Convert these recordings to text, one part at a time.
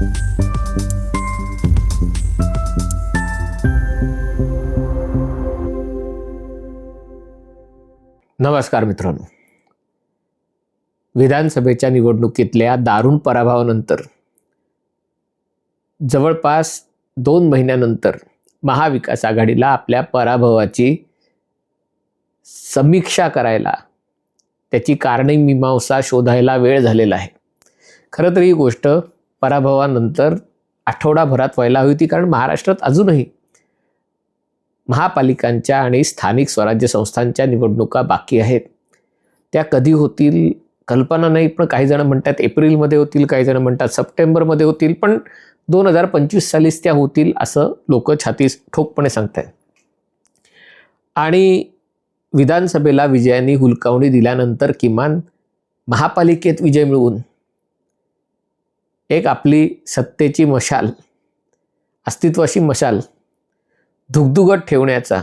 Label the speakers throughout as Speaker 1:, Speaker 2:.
Speaker 1: नमस्कार मित्रांनो. विधानसभेच्या निवडणुकीतल्या दारुण पराभवानंतर जवळपास दोन महिन्यानंतर महाविकास आघाडीला आपल्या पराभवाची समीक्षा करायला त्याची कारणे मीमांसा शोधायला वेळ झालेला आहे. खरं तर ही गोष्ट पराभवानंतर आठवडाभरात व्हायला हवी होती कारण महाराष्ट्रात अजूनही महापालिकांच्या आणि स्थानिक स्वराज्य संस्थांच्या निवडणुका बाकी आहेत. त्या कधी होतील कल्पना नाही पण काही जण म्हणतात एप्रिलमध्ये होतील काही जण म्हणतात सप्टेंबरमध्ये होतील पण दोन हजार पंचवीस सालीस त्या होतील असं लोक छातीस ठोकपणे सांगतात आणि विधानसभेला विजयाने हुलकावणी दिल्यानंतर किमान महापालिकेत विजय मिळवून एक आपली सत्तेची मशाल अस्तित्वाशी मशाल धुगधुगत ठेवण्याचा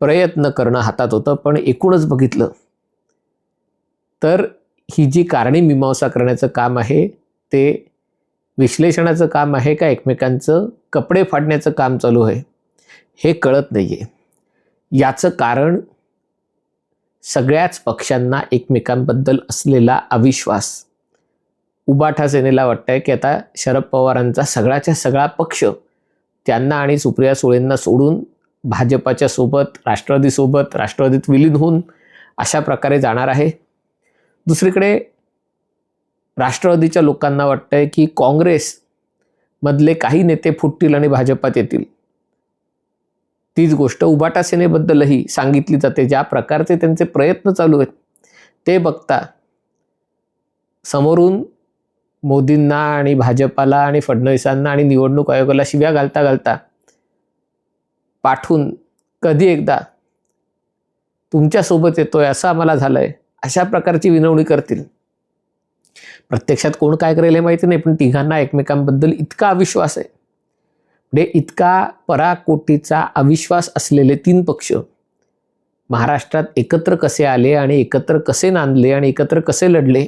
Speaker 1: प्रयत्न करणं हातात होतं पण एकूणच बघितलं तर ही जी कारणे मीमांसा करण्याचं काम आहे ते विश्लेषणाचं काम आहे का एकमेकांचं? कपडे फाडण्याचं काम चालू आहे हे कळत नाही आहे याचं कारण सगळ्याच पक्षांना एकमेकांबद्दल असलेला अविश्वास. उबाठा सेनेला वाटतंय की आता शरद पवारांचा सगळ्याच्या सगळा पक्ष त्यांना आणि सुप्रिया सुळेंना सोडून भाजपाच्या सोबत राष्ट्रवादीसोबत राष्ट्रवादीत विलीन होऊन अशा प्रकारे जाणार आहे. दुसरीकडे राष्ट्रवादीच्या लोकांना वाटतंय की काँग्रेस मधले काही नेते फुटतील आणि भाजपात येतील. तीच गोष्ट उबाटा सेनेबद्दलही सांगितली जाते. ज्या प्रकारचे त्यांचे प्रयत्न चालू आहेत ते बघता समोरून मोदींना आणि भाजपाला आणि फडणवीसांना आणि निवडणूक आयोगाला शिव्या घालता घालता पाठवून कधी एकदा तुमच्यासोबत येतोय असं आम्हाला झालं आहे अशा प्रकारची विनवणी करतील. प्रत्यक्षात कोण काय करेल हे माहिती नाही पण तिघांना एकमेकांबद्दल इतका अविश्वास आहे. म्हणजे इतका पराकोटीचा अविश्वास असलेले तीन पक्ष महाराष्ट्रात एकत्र कसे आले आणि एकत्र कसे नांदले आणि एकत्र कसे लढले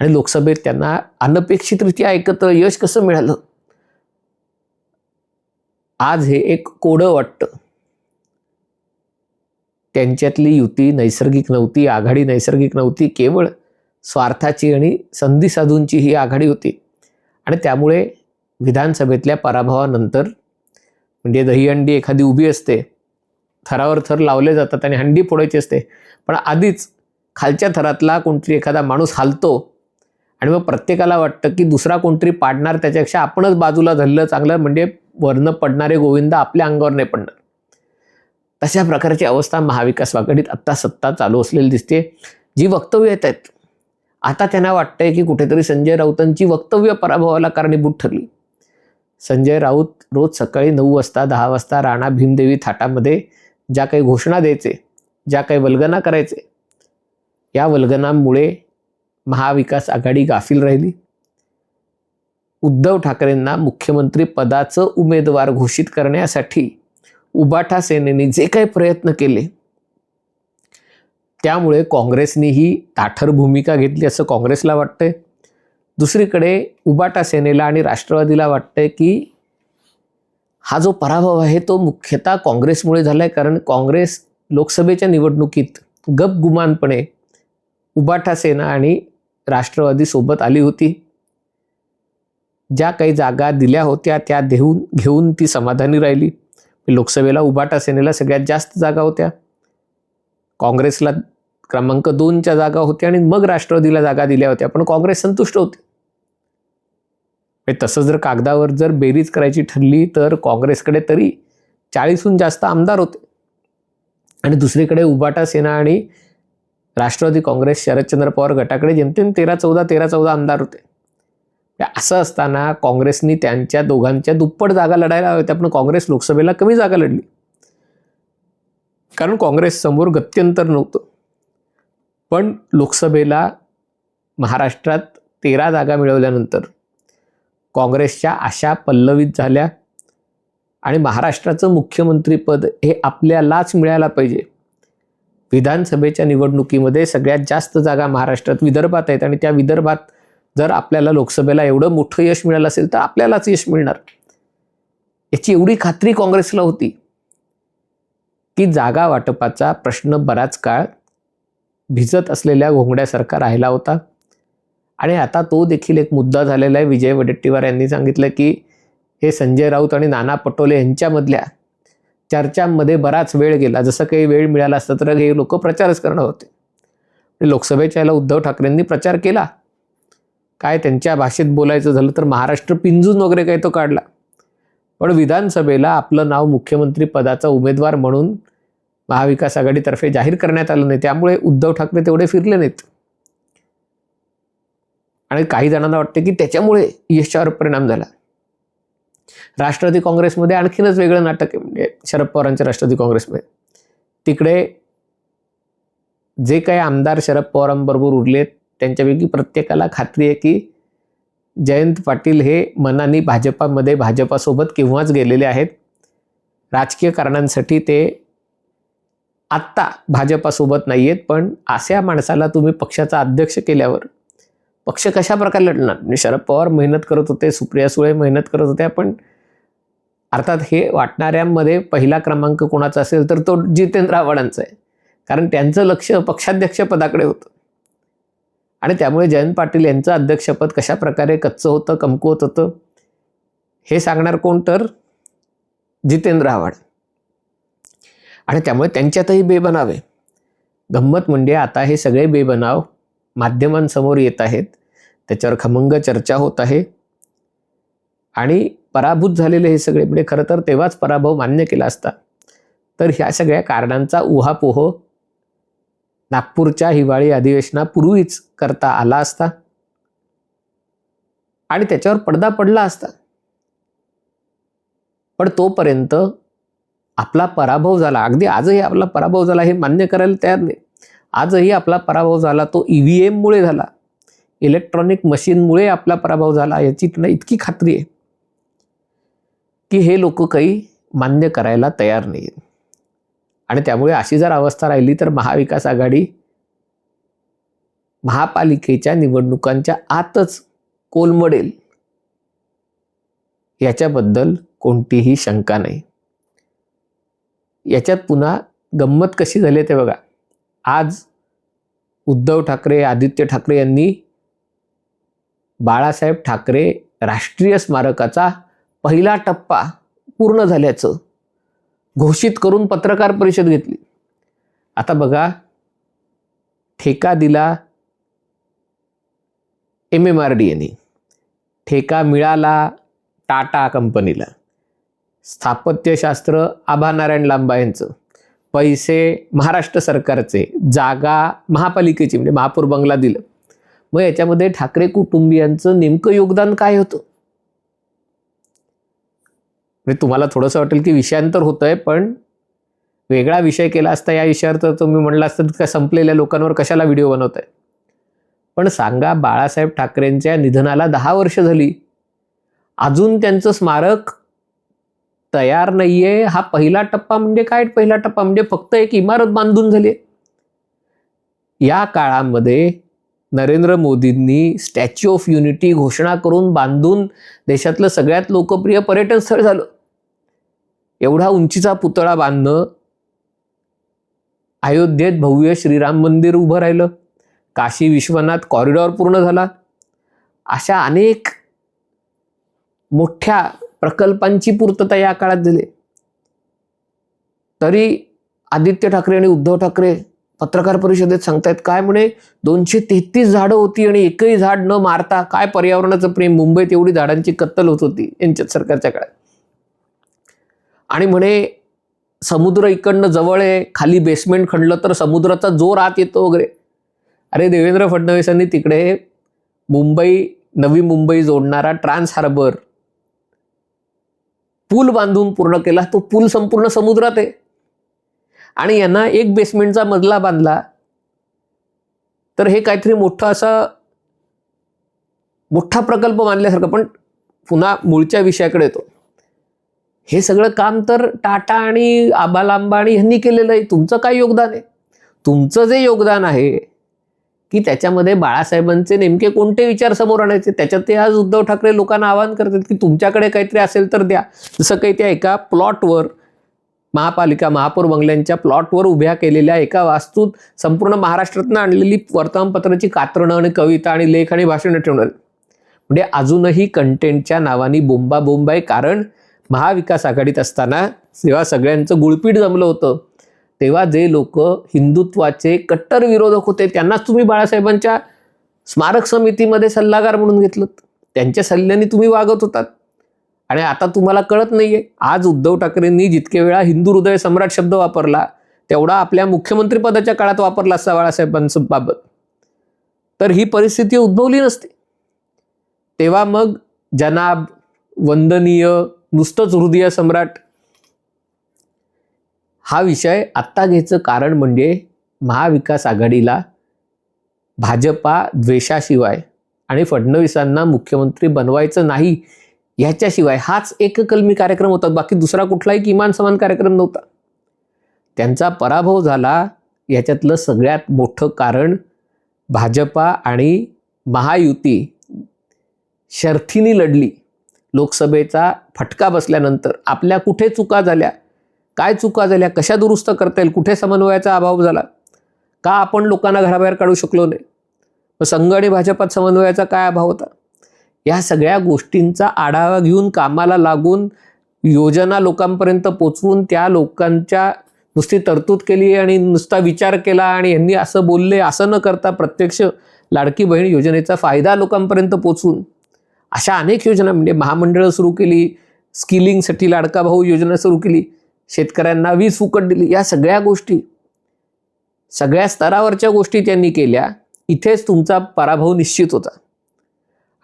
Speaker 1: आणि लोकसभेत त्यांना अनपेक्षितरित्या एकत्र यश कसं मिळालं? आज हे एक कोडं वाटतं. त्यांच्यातली युती नैसर्गिक नव्हती आघाडी नैसर्गिक नव्हती केवळ स्वार्थाची आणि संधी साधूंची ही आघाडी होती. आणि त्यामुळे विधानसभेतल्या पराभवानंतर म्हणजे दहीहंडी एखादी उभी असते थरावर थर लावले जातात आणि हंडी फोडायची असते पण आधीच खालच्या थरातला कोणतरी एखादा माणूस हालतो आणि मग प्रत्येकाला वाटतं की दुसरा कोणतरी पाडणार त्याच्यापेक्षा आपणच बाजूला धरलं चांगलं म्हणजे वरनं पडणारे गोविंद आपल्या अंगावर नाही पडणार. तशा प्रकारची अवस्था महाविकास आघाडीत आत्ता सत्ता चालू असलेली दिसते. जी वक्तव्य येत आहेत आता त्यांना वाटतंय की कुठेतरी संजय राऊतांची वक्तव्य पराभवाला कारणीभूत ठरली. संजय राऊत रोज सकाळी नऊ वाजता दहा वाजता राणा भीमदेवी थाटामध्ये ज्या काही घोषणा द्यायचे ज्या काही वल्गना करायचे या वल्गनांमुळे महाविकास आघाडी गाफील राहिली. उद्धव ठाकरेंना मुख्यमंत्री पदाचं उमेदवार घोषित करण्यासाठी उबाठा सेनेने जे काही प्रयत्न केले त्यामुळे काँग्रेसनेही ताठर भूमिका घेतली असं काँग्रेसला वाटतंय. दुसरीकडे उबाटा सेनेला आणि राष्ट्रवादीला वाटतंय की हा जो पराभव आहे तो मुख्यतः काँग्रेसमुळे झाला आहे कारण काँग्रेस लोकसभेच्या निवडणुकीत गपगुमानपणे उबाठा सेना आणि राष्ट्रवादी सोबत आली होती. ज्या काही जागा दिल्या होत्या त्या देऊन घेऊन ती समाधानी राहिली. लोकसभेला उभाटा सेनेला सगळ्यात जास्त जागा होत्या. काँग्रेसला क्रमांक दोनच्या जागा होत्या आणि मग राष्ट्रवादीला जागा दिल्या होत्या. पण काँग्रेस संतुष्ट होती. म्हणजे तसं जर कागदावर जर बेरीज करायची ठरली तर काँग्रेसकडे तरी चाळीसहून जास्त आमदार होते. आणि दुसरीकडे उबाटा सेना आणि राष्ट्रवादी काँग्रेस शरदचंद्र पवार गटाकडे जेमतेम तेरा चौदा तेरा चौदा आमदार होते. म्हणजे असं असताना काँग्रेसनी त्यांच्या दोघांच्या दुप्पट जागा लढायला होत्या पण काँग्रेस लोकसभेला कमी जागा लढली. कारण काँग्रेस समोर गत्यंतर नव्हतं. पण लोकसभेला महाराष्ट्रात तेरा जागा मिळवल्यानंतर काँग्रेसच्या आशा पल्लवित झाल्या आणि महाराष्ट्राचं मुख्यमंत्रीपद हे आपल्यालाच मिळायला पाहिजे. विधानसभेच्या निवडणुकीमध्ये सगळ्यात जास्त जागा महाराष्ट्रात विदर्भात आहेत आणि त्या विदर्भात जर आपल्याला लोकसभेला एवढं मोठं यश मिळालं असेल तर आपल्यालाच यश मिळणार. याची एवढी खात्री काँग्रेसला होती की जागा वाटपाचा प्रश्न बराच काळ भिजत असलेल्या घोंगड्यासारखा राहिला होता. आणि आता तो देखील एक मुद्दा झालेला आहे. विजय वडेट्टीवार यांनी सांगितलं की हे संजय राऊत आणि नाना पटोले यांच्यामधल्या चर्चांमध्ये बराच वेळ गेला. जसं काही वेळ मिळाला असता तर हे लोक प्रचारच करणार होते. म्हणजे लोकसभेच्या याला उद्धव ठाकरेंनी प्रचार केला. काय त्यांच्या भाषेत बोलायचं झालं तर महाराष्ट्र पिंजून वगैरे काही तो काढला. पण विधानसभेला आपलं नाव मुख्यमंत्री पदाचा उमेदवार म्हणून महाविकास आघाडीतर्फे जाहीर करण्यात आलं नाही. त्यामुळे उद्धव ठाकरे तेवढे फिरले नाहीत. आणि काही जणांना वाटते की त्याच्यामुळे यशावर परिणाम झाला. राष्ट्रवादी काँग्रेसमध्ये आणखीनच वेगळं नाटक आहे. म्हणजे शरद पवारांच्या राष्ट्रवादी काँग्रेसमध्ये. तिकडे जे काही आमदार शरद पवारांबरोबर उरलेत त्यांच्यापैकी प्रत्येकाला खात्री आहे की जयंत पाटील हे मनाने भाजपामध्ये भाजपासोबत केव्हाच गेलेले आहेत. राजकीय कारणांसाठी ते आत्ता भाजपासोबत नाही आहेत पण अशा माणसाला तुम्ही पक्षाचा अध्यक्ष केल्यावर पक्ष कशा प्रकारे लढणार म्हणजे शरद पवार मेहनत करत होते सुप्रिया सुळे मेहनत करत होत्या पण अर्थात हे वाटणाऱ्यांमध्ये पहिला क्रमांक कोणाचा असेल तर तो जितेंद्र आव्हाडांचा आहे. कारण त्यांचं लक्ष पक्षाध्यक्षपदाकडे होतं. आणि त्यामुळे जयंत पाटील यांचं अध्यक्षपद कशा प्रकारे कच्चं होतं कमकुवत होतं हे सांगणार कोण तर? जितेंद्र आव्हाड. आणि त्यामुळे त्यांच्यातही बेबनाव आहे. गंमत म्हणजे आता हे सगळे बेबनाव माध्यमांसमोर येत आहेत. त्याच्यावर खमंग चर्चा होत आहे. आणि पराभूत झालेले हे सगळे म्हणजे खरं तर तेव्हाच पराभव मान्य केला असता. तर ह्या सगळ्या कारणांचा उहापोह नागपूरच्या हिवाळी अधिवेशनापूर्वीच करता आला असता. आणि त्याच्यावर पडदा पडला असता. पण तोपर्यंत आपला पराभव झाला. अगदी आजही आपला पराभव झाला हे मान्य करायला तयार नाही. आजही आपला पराभव झाला तो ई व्ही एममुळे झाला. इलेक्ट्रॉनिक मशीनमुळे आपला पराभव झाला याची इतकी खात्री आहे. की हे लोक काही मान्य करायला तयार नाही आणि त्यामुळे अशी जर अवस्था राहिली तर महाविकास आघाडी महापालिकेच्या निवडणुकांच्या आतच कोलमडेल. याच्याबद्दल कोणतीही शंका नाही. याच्यात पुन्हा गंमत कशी झाली ते बघा. आज उद्धव ठाकरे आदित्य ठाकरे यांनी बाळासाहेब ठाकरे राष्ट्रीय स्मारकाचा पहिला टप्पा पूर्ण झाल्याचं घोषित करून पत्रकार परिषद घेतली. आता बघा ठेका दिला एम एम आर डी यांनी ठेका मिळाला टाटा कंपनीला. स्थापत्यशास्त्र आभानारायण लांबा यांचं. पैसे महाराष्ट्र सरकारचे जागा महापालिकेची म्हणजे महापौर बंगला दिलं. मग याच्यामध्ये ठाकरे कुटुंबियांचं नेमकं योगदान काय होतं? म्हणजे तुम्हाला थोडंसं वाटेल की विषयांतर आहे पण वेगळा विषय केला असता या विषयावर तर तुम्ही म्हणला असतं का संपलेल्या लोकांवर कशाला व्हिडिओ बनवत आहे पण सांगा बाळासाहेब ठाकरेंच्या निधनाला दहा वर्ष झाली. अजून त्यांचं स्मारक तयार नाही आहे हा पहिला टप्पा म्हणजे काय? पहिला टप्पा म्हणजे फक्त एक इमारत बांधून झाली या काळामध्ये नरेंद्र मोदींनी स्टॅच्यू ऑफ युनिटी घोषणा करून बांधून देशातलं सगळ्यात लोकप्रिय पर्यटन स्थळ झालं. एवढा उंचीचा पुतळा बांधणं अयोध्येत भव्य श्रीराम मंदिर उभं राहिलं. काशी विश्वनाथ कॉरिडॉर पूर्ण झाला. अशा अनेक मोठ्या प्रकल्पांची पूर्तता या काळात झाली. तरी आदित्य ठाकरे आणि उद्धव ठाकरे पत्रकार परिषदेत सांगतायत काय म्हणे? दोनशे तेहतीस झाडं होती आणि एकही झाड न मारता काय पर्यावरणाचं प्रेम? मुंबईत एवढी झाडांची कत्तल होत होती. यांच्या सरकारच्या काळात. आणि म्हणे समुद्र इकडनं जवळ आहे खाली बेसमेंट खणलं तर समुद्राचा जोर आत येतो वगैरे. अरे देवेंद्र फडणवीसांनी तिकडे मुंबई नवी मुंबई जोडणारा ट्रान्स हार्बर पूल बांधून पूर्ण केला. तो पूल संपूर्ण समुद्रात आहे. आणि यांना एक बेसमेंटचा मजला बांधला. तर हे काहीतरी मोठं असा मोठा प्रकल्प मानल्यासारखं पण पुन्हा मूळच्या विषयाकडे येतो. हे सगळं काम तर टाटा आणि आबालांबा अंबाणी ह्यांनी केलेलं आहे. तुमचं काय योगदान आहे? तुमचं जे योगदान आहे की त्याच्यामध्ये बाळासाहेबांचे नेमके कोणते विचार समोर आणायचे? त्याच्यात ते आज उद्धव ठाकरे लोकांना आवाहन करतात की तुमच्याकडे काहीतरी असेल तर द्या. जसं काही त्या एका प्लॉटवर महापालिका महापौर बंगल्यांच्या प्लॉटवर उभ्या केलेल्या एका वास्तूत संपूर्ण महाराष्ट्रातनं आणलेली वर्तमानपत्राची कात्रणं आणि कविता आणि लेख आणि भाषणं ठेवणार म्हणजे अजूनही कंटेंटच्या नावाने बोंबा आहे कारण महाविकास आघाडीत असताना जेव्हा सगळ्यांचं गुळपीट जमलं होतं तेव्हा जे लोक हिंदुत्वाचे कट्टर विरोधक होते त्यांनाच तुम्ही बाळासाहेबांच्या स्मारक समितीमध्ये सल्लागार म्हणून घेतलं. त्यांच्या सल्ल्याने तुम्ही वागत होतात. आणि आता तुम्हाला कळत नाहीये. आज उद्धव ठाकरेंनी जितके वेळा हिंदू हृदय सम्राट शब्द वापरला तेवढा आपल्या मुख्यमंत्रीपदाच्या काळात वापरला असता बाळासाहेबांचं बाबत तर ही परिस्थिती उद्भवली नसती. तेव्हा मग जनाब वंदनीय नुसतंच हृदय सम्राट. हा विषय आत्ता घ्यायचं कारण म्हणजे महाविकास आघाडीला भाजपा द्वेषाशिवाय आणि फडणवीसांना मुख्यमंत्री बनवायचं नाही ह्याच्याशिवाय हाच एककलमी कार्यक्रम होता. बाकी दुसरा कुठलाही किमान समान कार्यक्रम नव्हता. त्यांचा पराभव झाला याच्यातलं सगळ्यात मोठं कारण भाजपा आणि महायुती शर्थीने लढली. लोकसभेचा फटका बसल्यानंतर आपल्या कुठे चुका झाल्या? काय चुका झाल्या? कशा दुरुस्त करता येईल? कुठे समन्वयाचा अभाव झाला? का आपण लोकांना घराबाहेर काढू शकलो नाही? मग संघ आणि भाजपात समन्वयाचा काय अभाव होता? या सगळ्या गोष्टींचा आढावा घेऊन कामाला लागून योजना लोकांपर्यंत पोचवून त्या लोकांच्या नुसती तरतूद केली आणि नुसता विचार केला आणि यांनी असं बोलले असं न करता प्रत्यक्ष लाडकी बहीण योजनेचा फायदा लोकांपर्यंत पोचवून अशा अनेक योजना म्हणजे महामंडळं सुरू केली स्किलिंगसाठी लाडका भाऊ योजना सुरू केली शेतकऱ्यांना वीज फुकट दिली या सगळ्या गोष्टी सगळ्या स्तरावरच्या गोष्टी त्यांनी केल्या इथेच तुमचा पराभव निश्चित होता.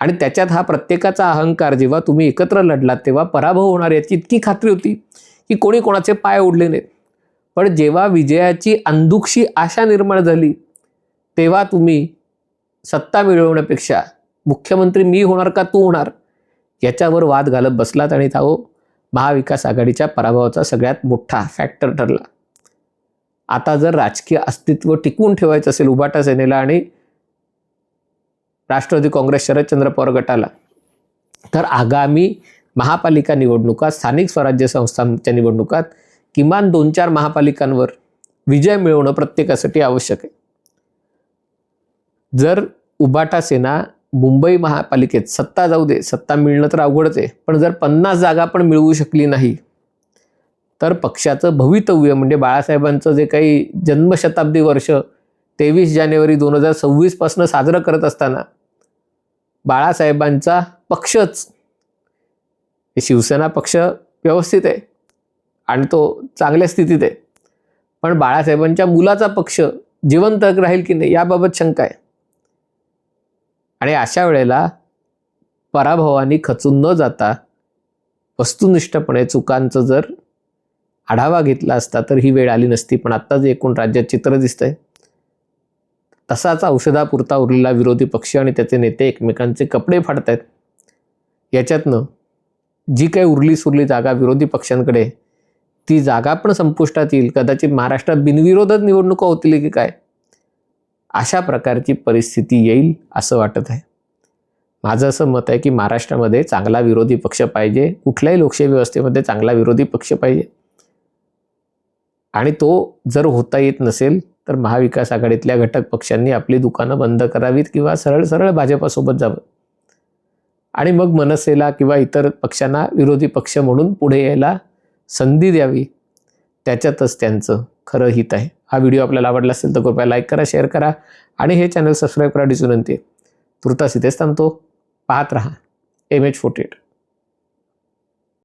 Speaker 1: आणि त्याच्यात हा प्रत्येकाचा अहंकार जेव्हा तुम्ही एकत्र लढलात तेव्हा पराभव होणार याची इतकी खात्री होती की कोणी कोणाचे पाय ओढले नाहीत. पण जेव्हा विजयाची अंधुकशी आशा निर्माण झाली तेव्हा तुम्ही सत्ता मिळवण्यापेक्षा मुख्यमंत्री मी होणार का तू होणार? याच्यावर वाद घालत बसलात आणि तो महाविकास आघाडीच्या पराभवाचा सगळ्यात मोठा फॅक्टर ठरला. आता जर राजकीय अस्तित्व टिकवून ठेवायचं असेल उभाटा सेनेला आणि राष्ट्रवादी काँग्रेस शरदचंद्र पवार गटाला तर आगामी महापालिका निवडणुका स्थानिक स्वराज्य संस्थांच्या निवडणुकात किमान दोन चार महापालिकांवर विजय मिळवणं प्रत्येकासाठी आवश्यक आहे. जर उबाटा सेना मुंबई महापालिकेत सत्ता जाऊ दे सत्ता मिळणं तर अवघडच आहे. पण जर पन्नास जागा पण मिळवू शकली नाही तर पक्षाचं भवितव्य म्हणजे बाळासाहेबांचं जे काही जन्मशताब्दी वर्ष तेवीस जानेवारी दोन हजार सव्वीसपासनं साजरं करत असताना बाळासाहेबांचा पक्षच हे शिवसेना पक्ष व्यवस्थित आहे आणि तो चांगल्या स्थितीत आहे. पण बाळासाहेबांच्या मुलाचा पक्ष जिवंत राहील की नाही याबाबत शंका आहे. आणि अशा वेळेला पराभवानी खचून न जाता वस्तुनिष्ठपणे चुकांचं जर आढावा घेतला असता तर ही वेळ आली नसती. पण आत्ता जे एकूण राज्यात चित्र दिसतंय तसाच औषधापुरता उरलेला विरोधी पक्ष आणि त्याचे नेते एकमेकांचे कपडे फाडतायत. याच्यातनं जी काही उरली सुरली जागा विरोधी पक्षांकडे ती जागा पण संपुष्टात येईल. कदाचित महाराष्ट्रात बिनविरोधच निवडणुका होतील की काय? अशा प्रकारची परिस्थिती येईल असं वाटत आहे. माझं असं मत आहे की महाराष्ट्रामध्ये चांगला विरोधी पक्ष पाहिजे कुठल्याही लोकशाही व्यवस्थेमध्ये चांगला विरोधी पक्ष पाहिजे. आणि तो जर होता येत नसेल तर महाविकास आघाडीतल्या घटक पक्षांनी आपली दुकानं बंद करावीत किंवा सरळ सरळ भाजपासोबत जावं. आणि मग मनसेला किंवा इतर पक्षांना विरोधी पक्ष म्हणून पुढे यायला संधी द्यावी. त्याच्यातच त्यांचं खरं हित आहे. हा व्हिडिओ आपल्याला आवडला असेल तर कृपया लाईक करा शेअर करा आणि हे चॅनल सबस्क्राईब करा विनंती आहे तुर्तास इथेच थांबतो. पाहत रहा. M H forty eight